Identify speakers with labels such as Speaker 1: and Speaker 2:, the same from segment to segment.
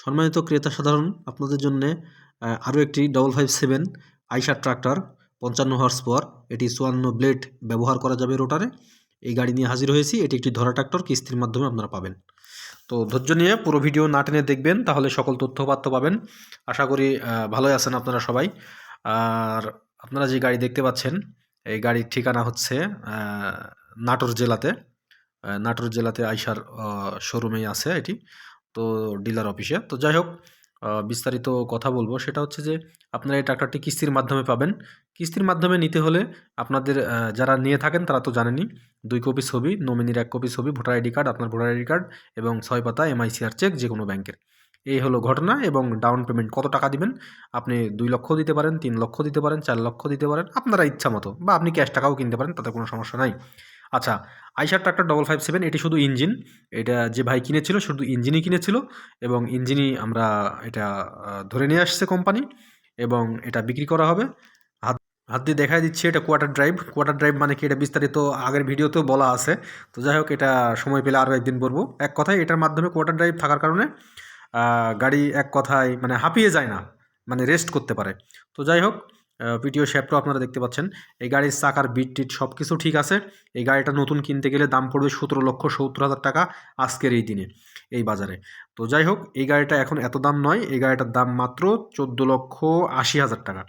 Speaker 1: সম্মানিত ক্রেতা সাধারণ, আপনাদের জন্য আরও একটি double five seven Eicher tractor পঞ্চান্ন হর্স পাওয়ার এটি চুয়ান্ন ব্লেড ব্যবহার করা যাবে রোটারে এই গাড়ি নিয়ে হাজির হয়েছি, এটি একটি ধরা ট্রাক্টর কিস্তির মাধ্যমে আপনারা পাবেন। তো ধৈর্য নিয়ে পুরো ভিডিও না টেনে দেখবেন, তাহলে সকল তথ্যপাত্য পাবেন। আশা করি ভালোই আছেন আপনারা সবাই। আর আপনারা যে গাড়ি দেখতে পাচ্ছেন, এই গাড়ির ঠিকানা হচ্ছে নাটোর জেলাতে। নাটোর জেলাতে আইসার শোরুমেই আছে এটি। তো ডিলার অফিসে তো যাই হোক বিস্তারিত কথা বলব। সেটা হচ্ছে যে, আপনারা এই ট্রাক্টরটি কিস্তির মাধ্যমে পাবেন। কিস্তির মাধ্যমে নিতে হলে আপনাদের যারা নিয়ে থাকেন তারা তো জানেনই, দুই কপি ছবি নমিনির এক কপি ছবি ভোটার আইডি কার্ড আপনার ভোটার আইডি কার্ড এবং ছয় পাতা এমআইসিআর চেক যে কোনো ব্যাংকের। এই হলো ঘটনা এবং ডাউন পেমেন্ট কত টাকা দিবেন? আপনি দুই লক্ষ দিতে পারেন, তিন লক্ষ দিতে পারেন, চার লক্ষ দিতে পারেন, আপনারা ইচ্ছা মতো বা আপনি ক্যাশ টাকাও কিনতে পারেন, তাতে কোনো সমস্যা নাই। আচ্ছা আইসার ট্রাক্টর ডবল ফাইভ সেভেন এটি শুধু ইঞ্জিন এটা যে ভাই কিনেছিল শুধু ইঞ্জিনই কিনেছিল এবং ইঞ্জিনই আমরা এটা ধরে নিয়ে আসছে কোম্পানি এবং এটা বিক্রি করা হবে। হাত হাত দিয়ে দেখাই দিচ্ছি এটা কোয়ার্টার ড্রাইভ কোয়ার্টার ড্রাইভ মানে কি এটা বিস্তারিত আগের ভিডিওতেও বলা আছে। তো যাই হোক, এটা সময় পেলে আরও একদিন বলব। এক কথায় এটার মাধ্যমে কোয়ার্টার ড্রাইভ থাকার কারণে গাড়ি এক কথায় মানে হাঁপিয়ে যায় না মানে রেস্ট করতে পারে। তো যাই হোক পিটিও শ্যাপটাও আপনারা দেখতে পাচ্ছেন। এই গাড়ির চাকার বিট টিট সব কিছু ঠিক আছে। এই গাড়িটা নতুন কিনতে গেলে দাম পড়বে সতেরো লক্ষ সত্তর হাজার টাকা আজকের এই দিনে, এই বাজারে। তো যাই হোক, এই গাড়িটা এখন এত দাম নয়, এই গাড়িটার দাম মাত্র চোদ্দ লক্ষ আশি হাজার টাকা।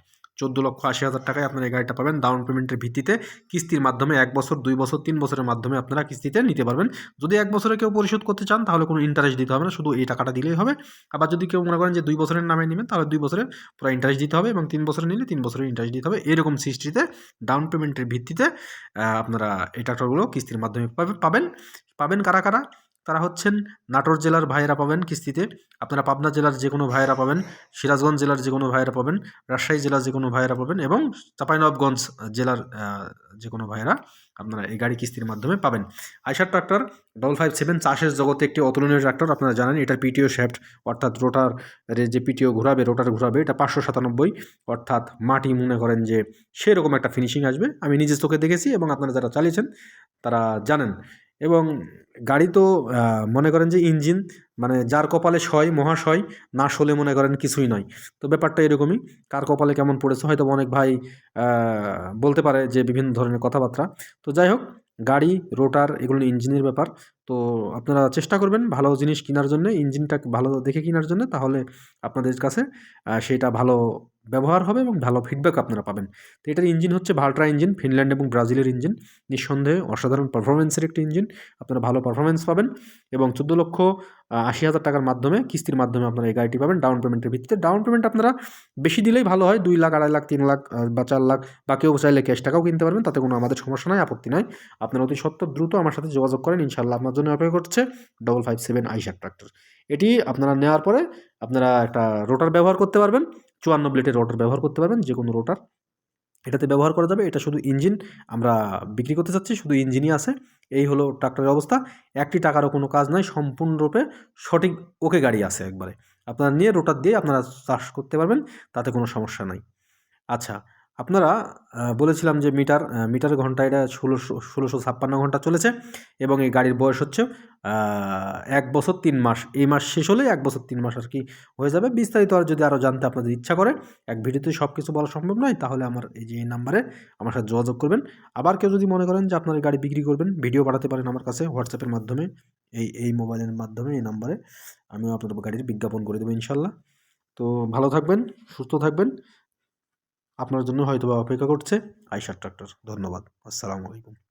Speaker 1: চোদ্দ লক্ষ আশি হাজার টাকায় আপনারা এই গাড়িটা পাবেন। ডাউন পেমেন্টের ভিত্তিতে কিস্তির মাধ্যমে এক বছর, দুই বছর, তিন বছরের মাধ্যমে আপনারা কিস্তিতে নিতে পারবেন। যদি এক বছরে কেউ পরিশোধ করতে চান, তাহলে কোনো ইন্টারেস্ট দিতে হবে না, শুধু এই টাকাটা দিলেই হবে। আবার যদি কেউ মনে করেন যে দুই বছরের নামে নেবেন, তাহলে দুই বছরে পুরো ইন্টারেস্ট দিতে হবে এবং তিন বছরে নিলে তিন বছরের ইন্টারেস্ট দিতে হবে। এরকম সৃষ্টিতে ডাউন পেমেন্টের ভিত্তিতে আপনারা এই ট্রাক্টরগুলো কিস্তির মাধ্যমে পাবে- পাবেন। পাবেন কারা কারা? তারা হচ্ছেন নাটোর জেলার ভাইয়েরা পাবেন কিস্তিতে। আপনারা পাবনা জেলার যে কোনো ভাইয়েরা পাবেন, সিরাজগঞ্জ জেলার যে কোনো ভাইয়েরা পাবেন, রাজশাহী জেলার যে কোনো ভাইয়েরা পাবেন এবং চাঁপাইনবাবগঞ্জ জেলার যে কোনো ভাইয়েরা আপনারা এই গাড়ি কিস্তির মাধ্যমে পাবেন। আইসার ট্রাক্টর ডবল ফাইভ সেভেন, চাষের জগতে একটি অতুলনীয় ট্রাক্টর, আপনারা জানেন এটার পিটিও শ্যাফট অর্থাৎ রোটার যে পিটিও ঘোরাবে রোটার ঘোরাবে, এটা পাঁচশো সাতানব্বই, অর্থাৎ মাটি মনে করেন যে সেরকম একটা ফিনিশিং আসবে। আমি নিজের চোখে দেখেছি এবং আপনারা যারা চালিয়েছেন, তারা জানেন। এবং গাড়ি তো মনে করেন যে ইঞ্জিন মানে যার কপালে সয় মহাশয় না শোলে মনে করেন কিছুই নয়। তো ব্যাপারটা এরকমই, কার কপালে কেমন পড়েছে হয়তো অনেক ভাই বলতে পারে যে বিভিন্ন ধরনের কথাবার্তা। তো যাই হোক, গাড়ি, রোটার, এগুলো ইঞ্জিনের ব্যাপার। তো আপনারা চেষ্টা করবেন ভালো জিনিস কেনার জন্য, ইঞ্জিনটা ভালো দেখে কেনার জন্য, তাহলে আপনাদের কাছে সেটা ভালো ব্যবহার হবে এবং ভালো ফিডব্যাক আপনারা পাবেন। তো এটার ইঞ্জিন হচ্ছে ভাল্ট্রা ইঞ্জিন ফিনল্যান্ড এবং ব্রাজিলের ইঞ্জিন নিঃসন্দেহে অসাধারণ পারফরমেন্সের একটি ইঞ্জিন আপনারা ভালো পারফরমেন্স পাবেন এবং চোদ্দ লক্ষ আশি হাজার টাকার মাধ্যমে, কিস্তির মাধ্যমে আপনারা এই গাড়িটি পাবেন। ডাউন পেমেন্টের ভিত্তিতে। ডাউন পেমেন্ট আপনারা বেশি দিলেই ভালো হয়। দুই লাখ, আড়াই লাখ, তিন লাখ বা চার লাখ, বা কেউ চাইলে ক্যাশ টাকাও কিনতে পারবেন। তাতে কোনো আমাদের সমস্যা নাই, আপত্তি নাই। আপনারা অতি সত্ত্বর দ্রুত আমার সাথে যোগাযোগ করেন। ইনশাল্লাহ আপনার জন্য অপেক্ষা করছে double five seven Eicher tractor এটি আপনারা নেওয়ার পরে আপনারা একটা রোটার ব্যবহার করতে পারবেন। চুয়ান্ন ব্লেডের রোটার ব্যবহার করতে পারবেন যে কোনো রোটার। এটাতে ব্যবহার করা যাবে, এটা শুধু ইঞ্জিন, আমরা বিক্রি করতে চাচ্ছি, শুধু ইঞ্জিনই আছে, এই হলো ট্রাক্টরের অবস্থা। একটি টাকারও কোনো কাজ নয় সম্পূর্ণরূপে সঠিক ওকে গাড়ি আছে একবারে। আপনারা নিয়ে রোটার দিয়ে আপনারা চাষ করতে পারবেন, তাতে কোনো সমস্যা নাই। আচ্ছা আপনারা বলেছিলাম যে মিটার মিটার ঘণ্টা এটা ষোলোশো ষোলোশো ছাপ্পান্ন ঘণ্টা চলেছে এবং এই গাড়ির বয়স হচ্ছে এক বছর তিন মাস। এই মাস শেষ হলে এক বছর তিন মাস আর কি হয়ে যাবে। বিস্তারিত আর যদি আরও জানতে আপনাদের ইচ্ছা করে, এক ভিডিওতে সব কিছু বলা সম্ভব নয়, তাহলে আমার এই যে এই নাম্বারে আমার সাথে যোগাযোগ করবেন। আবার কেউ যদি মনে করেন যে আপনার গাড়ি বিক্রি করবেন, ভিডিও পাঠাতে পারেন আমার কাছে হোয়াটসঅ্যাপের মাধ্যমে, এই এই মোবাইলের মাধ্যমে, এই নাম্বারে, আমিও আপনাদের গাড়ির বিজ্ঞাপন করে দেবো ইনশাল্লাহ। তো ভালো থাকবেন, সুস্থ থাকবেন। আপনার জন্য হয়তো বা অপেক্ষা করছে আইসার ট্রাক্টর। ধন্যবাদ। আসসালামু আলাইকুম।